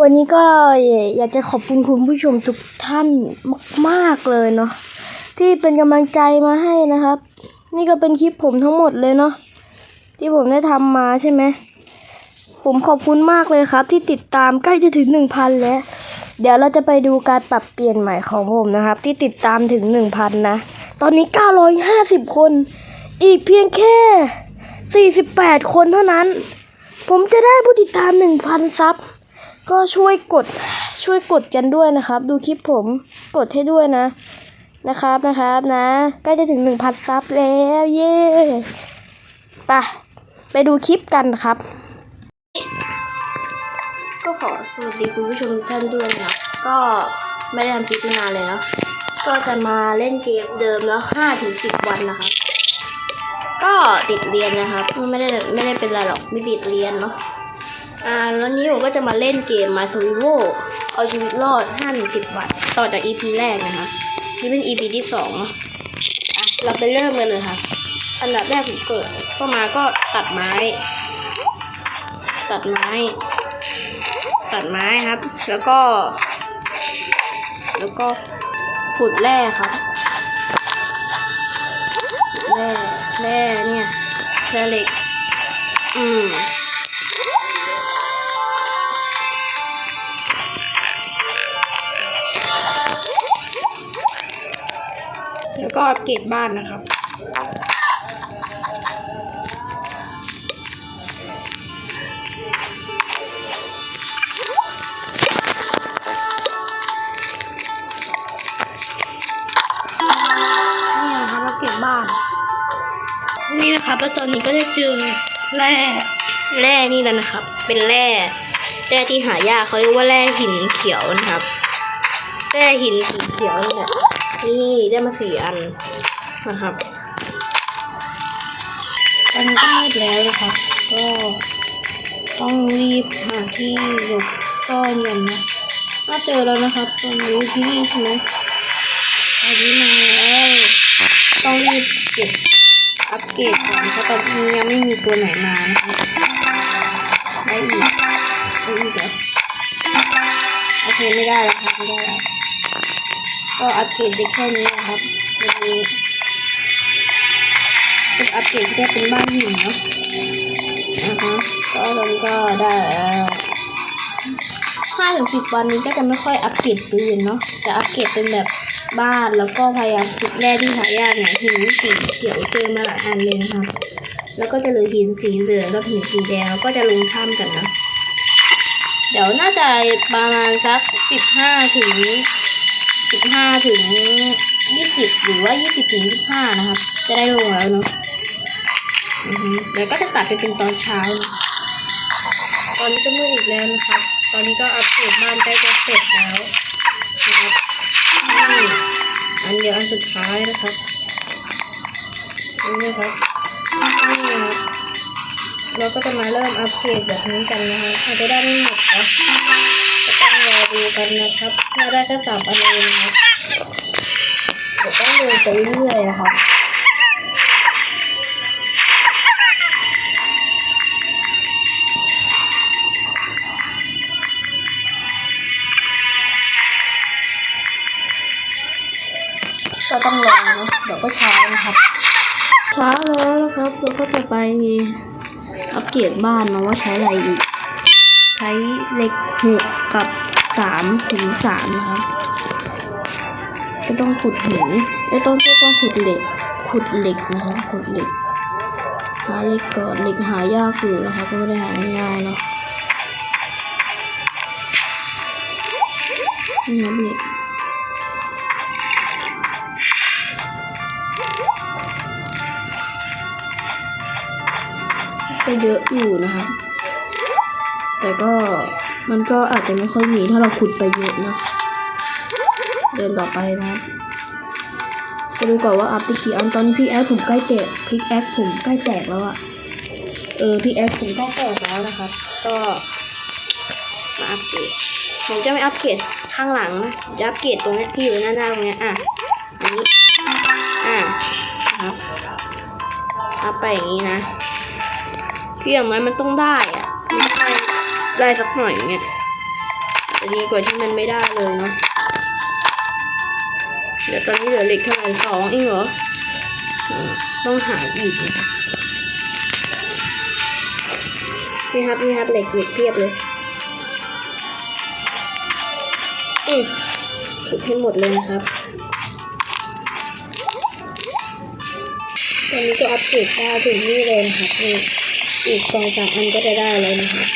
วันนี้ก็อยากจะขอบคุณคุณผู้ชมทุกท่านมากๆเลยเนาะที่เป็นกำลังใจมาให้นะครับ นี่ก็เป็นคลิปผมทั้งหมดเลยเนาะที่ผมได้ทำมาใช่ไหมผมขอบคุณมากเลยครับ ที่ติดตามใกล้จะถึงหนึ่งพันแล้ว เดี๋ยวเราจะไปดูการปรับเปลี่ยนใหม่ของผมนะครับ ที่ติดตามถึงหนึ่งพันนะ ตอนนี้เก้าร้อยห้าสิบคน อีกเพียงแค่สี่สิบแปดคนเท่านั้น ผมจะได้ผู้ติดตามหนึ่งพันซับ ก็ช่วยกดช่วยกดกันด้วยนะครับ ดูคลิปผมกดให้ด้วยนะนะครับนะครับนะใกล้จะถึงหนึ่งพันซับแล้วเย้ไปไปดูคลิปกันครับ ก็ขอสวัสดีคุณผู้ชมท่านด้วยนะก็ไม่ได้ทำคลิปมานานเลยเนาะก็จะมาเล่นเกมเดิมแล้วห้าถึงสิบวันนะครับ ก็ติดเรียนนะครับ ไม่ได้ไม่ได้เป็นไรหรอกไม่ติดเรียนเนาะ อ่าแล้วนี้ผมก็จะมาเล่นเกม My Survival เอาชีวิตรอด5ถึง10วันต่อจาก EP แรกนะครับ นี่เป็น EP ที่สองอะเราไปเริ่มกันเลยค่ะอันดับแรกผมเกิดก็มาก็ตัดไม้ ตัดไม้ ตัดไม้ครับ แล้วก็ แล้วก็ขุดแร่ครับแร่แร่เนี่ยแร่เหล็ก อืม แล้วก็อัปเกรดบ้านนะครับ นี่นะครับอัปเกรดบ้าน นี่นะครับแล้วตอนนี้ก็ได้เจอแร่แร่นี่แล้วนะครับ เป็นแร่แร่ที่หายากเขาเรียกว่าแร่หินเขียวนะครับแร่หินสีเขียวนี่แหละ นี่ได้มาสี่อันนะครับตอนนี้ก็มืดแล้วนะครับก็ต้องรีบหาที่หลบซ่อนกันนะก็เจอแล้วนะครับตอนนี้ที่นี่ใช่ไหมตอนนี้มาแล้วต้องรีบเก็บอัปเกรดก่อนเพราะตอนนี้ยังไม่มีตัวไหนมานะครับได้อีกได้อีกเหรอโอเคไม่ได้แล้วครับไม่ได้แล้ว ก็อัปเกรดได้แค่นี้นะครับวันนี้เป็นอัปเกรดที่ได้เป็นบ้านหินเนาะนะคะก็ตอนนี้ก็ได้ห้าถึงสิบวันนี้ก็จะไม่ค่อยอัปเกรดปืนเนาะจะอัปเกรดเป็นแบบบ้านแล้วก็พยายามขุดแร่ที่หายากเนี่ยหินสีเขียวเจอมาหลายอันเลยนะครับแล้วก็จะเหลือหินสีเหลืองกับหินสีแดงแล้วก็จะลงถ้ำกันนะ เดี๋ยวน่าจะประมาณสักสิบห้าถึง สิบห้าถึงยี่สิบหรือว่ายี่สิบถึงยี่ห้านะครับ จะได้ลงแล้วเนาะเดี๋ยวก็จะตัดไปเป็นตอนเช้า ตอนนี้ก็มืดอีกแล้วนะครับ ตอนนี้ก็อัปเกรดบ้านใกล้จะเสร็จแล้วนะครับอันเดียวอันสุดท้ายนะครับนี่นะครับนี่นะครับเราก็จะมาเริ่มอัปเกรดแบบนี้กันนะครับอาจจะได้ไม่หมดนะก็ ดูกันนะครับ ถ้าได้แค่สามอันเองนะครับเดี๋ยวต้องดูไปเรื่อยๆนะครับก็ต้องรอนะเดี๋ยวก็เช้านะครับเช้าแล้วนะครับเราก็จะไปอัปเกรดบ้านเนาะว่าใช้อะไรอีก ใช้เหล็กหกกับ สามถึงสามนะครับ ก็ต้องขุดหินไม่ต้องก็ต้องขุดเหล็ก ขุดเหล็กนะครับ ขุดเหล็ก หาเหล็กก่อนเหล็กหายากอยู่นะคะก็ไม่ได้หาง่ายๆเนาะนี่ครับเหล็กก็เยอะอยู่นะครับ แต่ก็ มันก็อาจจะไม่ค่อยมีถ้าเราขุดไปเยอะเนะเดินต่อไปนะจะดูก่อนว่าอัพติกี่อันตอนนี้พี่แอคผมใกล้แตกพี่แอคผมใกล้แตกแล้วอะเออพี่แอคผมใกล้แตกแล้วนะครับ ก็มาอัปเกรดผมจะไม่อัปเกรดข้างหลังนะจะอัปเกรดตรงนี้ที่อยู่หน้าหน้าตรงเนี้ยอะอันนี้อะนะครับอัพไปอย่างนี้นะคืออย่างน้อยมันต้องได้อะ ได้สักหน่อยเงี้ยจะดีกว่าที่มันไม่ได้เลยเนาะเดี๋ยวตอนนี้เหลือเหล็กเท่าไหร่สองเองเหรออืมต้องหาอีกนี่ครับนี่ครับเหล็กเหล็กเพียบเลยอืมขุดให้หมดเลยนะครับ ตอนนี้ก็อัปเกรดได้ถึงนี่เลยนะครับนี่อีกสองสามอันก็จะได้แล้วนะครับ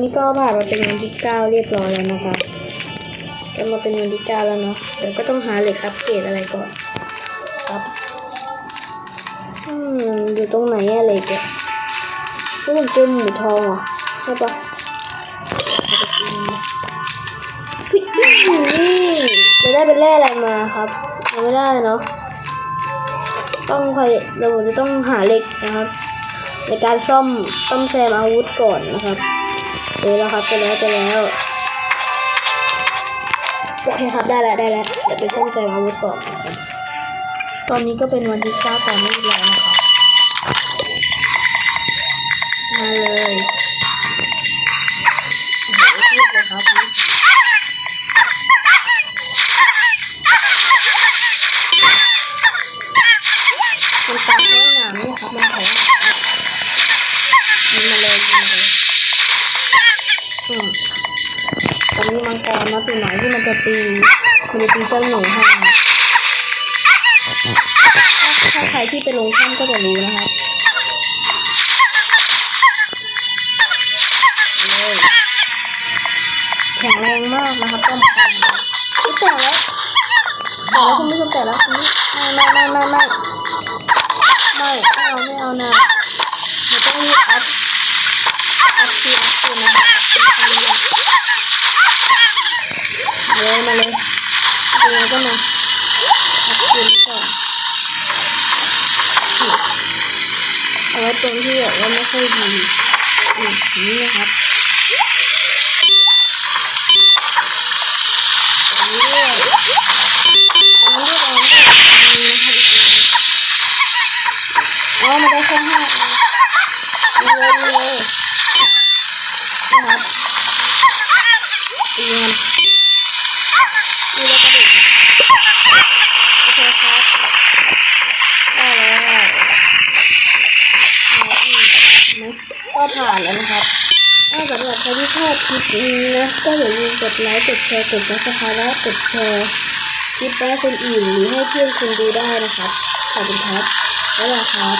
นี่ก็ผ่านมาเป็นวันที่เก้าเรียบร้อยแล้วนะครับก็มาเป็นวันที่เก้าแล้วเนาะเดี๋ยวก็ต้องหาเหล็กอัปเกรดอะไรก่อนครับอืมอยู่ตรงไหนอะเหล็กอะก็ผมเจอหมูทองเหรอใช่ปะไปกินนะพี่อื้อหือจะได้เป็นแร่อะไรมาครับยังไม่ได้เนาะต้องคอยเราจะต้องหาเหล็กนะครับ ในการซ่อมซ่อมแซมอาวุธก่อนนะครับ เออแล้วครับไปแล้วไปแล้วโอเคครับได้แล้วได้แล้วเดี๋ยวไปซ่อมแซมอาวุธต่อตอนนี้ก็เป็นวันที่เก้าต่อนนี้แล้วนะครับ มังกรนะตัวไหนที่มันจะตีมันจะตีเจ้าหนูให้นะถ้าใครที่ไปลงถ้ำก็จะรู้นะครับเลยแข็งแรงมากนะครับป้อมกันแต่แล้วแต่แล้วคุณผู้ชมแต่แล้วคุณไม่ไม่ไม่ไม่ไม่ไม่ไม่เอาไม่เอานะหนูต้องรีบอัพอัพทีอัพทีนะคะอัพทีเลยมาเลยดูก็มาอัพทีก่อนเอาไว้ ตรงที่แบบว่าไม่ค่อยดีอืมนี่นะครับนี้ด้วยตรงนี้ด้วยตรงนี้ด้วยตรงนี้นะครับอ๋อมันได้แค่ห้าเลยนี่เลยนะครับตีมันนี่แล้วก็เด็กโอเคครับ ได้แล้วเอาอีก นะก็ผ่านแล้วนะครับถ้าสำหรับใครที่ชอบคลิปนี้นะก็อย่าลืมกดไลค์กดแชร์กดซับสไครต์และกดแชร์คลิปให้คนอื่นหรือให้เพื่อนคุณดูได้นะครับขอบคุณครับแล้วลาครับ